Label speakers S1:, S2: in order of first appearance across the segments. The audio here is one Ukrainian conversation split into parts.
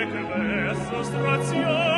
S1: et versus ratione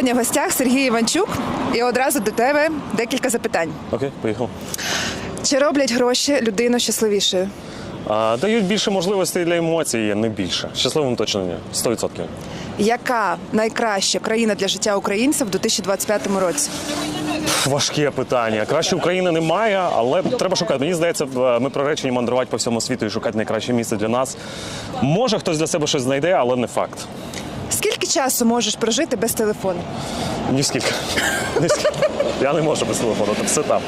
S2: в гостях Сергій Іванчук. І одразу до тебе декілька запитань.
S3: окей, поїхав.
S2: Чи роблять гроші людину щасливішою?
S3: А, дають більше можливостей для емоцій, не більше. Щасливим точно ні. 100%.
S2: Яка найкраща країна для життя українців у 2025 році?
S3: Важке питання. Краще України немає, але треба шукати. Мені здається, ми приречені мандрувати по всьому світу і шукати найкраще місце для нас. Може, хтось для себе щось знайде, але не факт.
S2: Часу можеш прожити без телефону?
S3: Ні скільки. Ні скільки. Я не можу без телефону, це все там.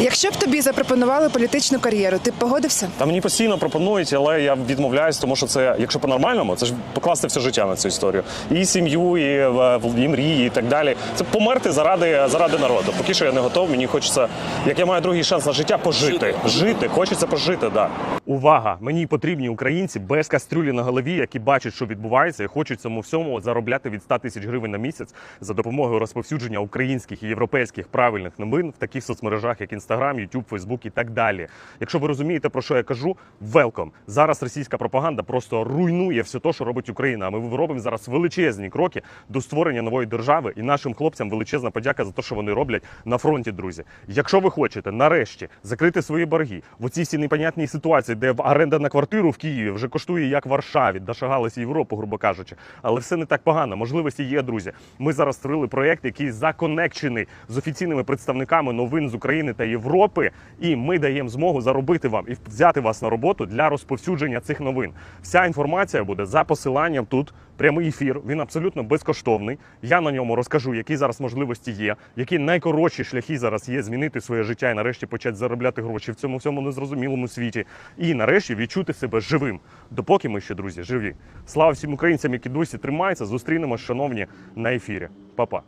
S2: Якщо б тобі запропонували політичну кар'єру, ти б погодився?
S3: Та мені постійно пропонують, але я відмовляюсь, тому що це, якщо по-нормальному, це ж покласти все життя на цю історію. І сім'ю, і, е, і мрії, і так далі. Це померти заради, заради народу. Поки що я не готов. Мені хочеться, як я маю другий шанс на життя, пожити. Жити, хочеться пожити, да. Увага! Мені потрібні українці без кастрюлі на голові, які бачать, що відбувається, і хочуть цьому всьому заробляти від 100 тисяч гривень на місяць за допомогою розповсюдження українських і європейських правильних новин в таких соцмережах, як Інстаграм, Ютуб, Фейсбук і так далі. Якщо ви розумієте, про що я кажу, велком. Зараз російська пропаганда просто руйнує все те, що робить Україна. А ми робимо зараз величезні кроки до створення нової держави, і нашим хлопцям величезна подяка за те, що вони роблять на фронті, друзі. Якщо ви хочете нарешті закрити свої борги в оцій всій непонятній ситуації, де оренда на квартиру в Києві вже коштує як в Варшаві, дошагалася Європу, грубо кажучи, але все не так погано. Можливості є, друзі. Ми зараз створили проєкт, який законекчений з офіційними представниками новин з України та Європи, і ми даємо змогу заробити вам і взяти вас на роботу для розповсюдження цих новин. Вся інформація буде за посиланням тут. Прямий ефір, він абсолютно безкоштовний. Я на ньому розкажу, які зараз можливості є, які найкоротші шляхи зараз є змінити своє життя і нарешті почати заробляти гроші в цьому всьому незрозумілому світі. І нарешті відчути себе живим. Допоки ми ще друзі живі. Слава всім українцям, які досі тримаються. Зустрінемось, шановні, на ефірі. Па-па.